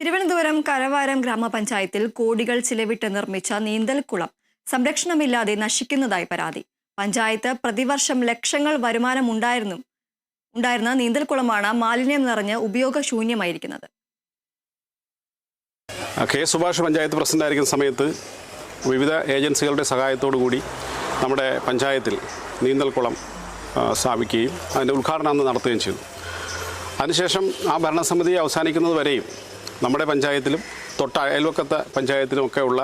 തിരുവനന്തപുരം കരവാരം ഗ്രാമപഞ്ചായത്തിൽ കോടികൾ ചിലവിട്ട് നിർമ്മിച്ച നീന്തൽക്കുളം സംരക്ഷണമില്ലാതെ നശിക്കുന്നതായി പരാതി. പഞ്ചായത്ത് പ്രതിവർഷം ലക്ഷങ്ങൾ വരുമാനമുണ്ടായിരുന്നു ഉണ്ടായിരുന്ന നീന്തൽക്കുളമാണ് മാലിന്യം നിറഞ്ഞ് ഉപയോഗശൂന്യമായിരിക്കുന്നത്. കെ സുഭാഷ് പഞ്ചായത്ത് പ്രസിഡന്റായിരിക്കുന്ന സമയത്ത് വിവിധ ഏജൻസികളുടെ സഹായത്തോടു കൂടി നമ്മുടെ പഞ്ചായത്തിൽ നീന്തൽക്കുളം സ്ഥാപിക്കുകയും അതിന്റെ ഉദ്ഘാടനം നടത്തുകയും ചെയ്തു. അതിനുശേഷം ആ ഭരണസമിതി അവസാനിക്കുന്നത് വരെയും നമ്മുടെ പഞ്ചായത്തിലും തൊട്ട അയൽവക്കത്തെ പഞ്ചായത്തിലുമൊക്കെ ഉള്ള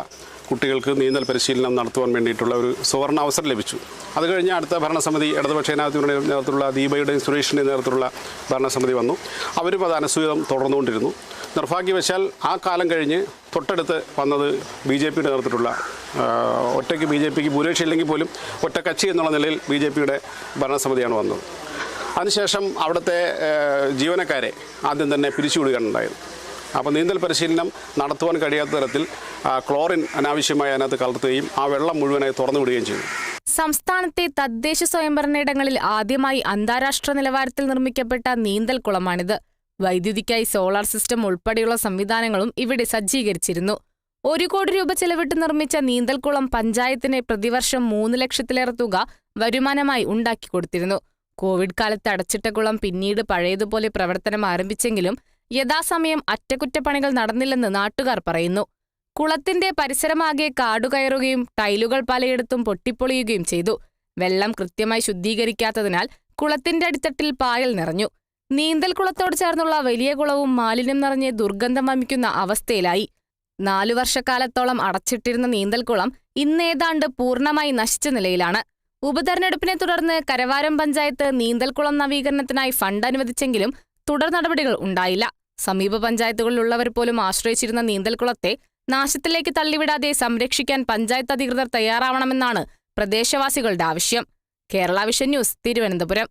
കുട്ടികൾക്ക് നീന്തൽ പരിശീലനം നടത്തുവാൻ വേണ്ടിയിട്ടുള്ള ഒരു സുവർണ അവസരം ലഭിച്ചു. അത് കഴിഞ്ഞ് അടുത്ത ഭരണസമിതി ഇടതുപക്ഷ ജനാധിപത്യയുടെ നേതൃത്വത്തിലുള്ള ദീപയുടെയും സുരേഷിന്റെയും നേതൃത്വത്തിലുള്ള ഭരണസമിതി വന്നു. അവരും അത് അനുസൂതം തുടർന്നുകൊണ്ടിരുന്നു. നിർഭാഗ്യവശാൽ ആ കാലം കഴിഞ്ഞ് തൊട്ടടുത്ത് വന്നത് ബി ജെ പിയുടെ നേതൃത്വത്തിലുള്ള ഒറ്റയ്ക്ക് ബി ജെ പിക്ക് ഭൂരിപക്ഷം ഇല്ലെങ്കിൽ പോലും ഒറ്റ കക്ഷി എന്നുള്ള നിലയിൽ ബി ജെ പിയുടെ ഭരണസമിതിയാണ് വന്നത്. അതിനുശേഷം അവിടുത്തെ ജീവനക്കാരെ ആദ്യം തന്നെ പിരിച്ചുവിടുകയാണ് ഉണ്ടായത് അപ്പോൾ നീന്തൽ പരിശീലനം നടത്തുവാൻ കഴിയാത്ത തരത്തിൽ ക്ലോറിൻ അനാവശ്യമായി അതിനകത്ത് കലർത്തുകയും ആ വെള്ളം മുഴുവനായി തുറന്നു വിടുകയും ചെയ്തു. സംസ്ഥാനത്തെ തദ്ദേശ സ്വയംഭരണയിടങ്ങളിൽ ആദ്യമായി അന്താരാഷ്ട്ര നിലവാരത്തിൽ നിർമ്മിക്കപ്പെട്ട നീന്തൽ കുളമാണിത്. വൈദ്യുതിക്കായി സോളാർ സിസ്റ്റം ഉൾപ്പെടെയുള്ള സംവിധാനങ്ങളും ഇവിടെ സജ്ജീകരിച്ചിരുന്നു. ഒരു കോടി രൂപ ചെലവിട്ട് നിർമ്മിച്ച നീന്തൽക്കുളം പഞ്ചായത്തിന് പ്രതിവർഷം മൂന്ന് ലക്ഷത്തിലേറെ തുക വരുമാനമായി ഉണ്ടാക്കിക്കൊടുത്തിരുന്നു കോവിഡ് കാലത്ത് അടച്ചിട്ട കുളം പിന്നീട് പഴയതുപോലെ പ്രവർത്തനം ആരംഭിച്ചെങ്കിലും യഥാസമയം അറ്റകുറ്റപ്പണികൾ നടന്നില്ലെന്ന് നാട്ടുകാർ പറയുന്നു. കുളത്തിന്റെ പരിസരമാകെ കാടുകയറുകയും ടൈലുകൾ പലയിടത്തും പൊട്ടിപ്പൊളിയുകയും ചെയ്തു. വെള്ളം കൃത്യമായി ശുദ്ധീകരിക്കാത്തതിനാൽ കുളത്തിന്റെ അടിത്തട്ടിൽ പായൽ നിറഞ്ഞു. നീന്തൽക്കുളത്തോട് ചേർന്നുള്ള വലിയ കുളവും മാലിന്യം നിറഞ്ഞ് ദുർഗന്ധം വമിക്കുന്ന അവസ്ഥയിലായി. നാലു വർഷക്കാലത്തോളം അടച്ചിട്ടിരുന്ന നീന്തൽകുളം ഇന്നേതാണ്ട് പൂർണമായി നശിച്ച നിലയിലാണ്. ഉപതെരഞ്ഞെടുപ്പിനെ തുടർന്ന് കരവാരം പഞ്ചായത്ത് നീന്തൽകുളം നവീകരണത്തിനായി ഫണ്ട് അനുവദിച്ചെങ്കിലും തുടർ നടപടികൾ ഉണ്ടായില്ല. സമീപ പഞ്ചായത്തുകളിലുള്ളവർ പോലും ആശ്രയിച്ചിരുന്ന നീന്തൽക്കുളത്തെ നാശത്തിലേക്ക് തള്ളിവിടാതെ സംരക്ഷിക്കാൻ പഞ്ചായത്ത് അധികൃതർ തയ്യാറാവണമെന്നാണ് പ്രദേശവാസികളുടെ ആവശ്യം. Kerala vision news Thiruvananthapuram.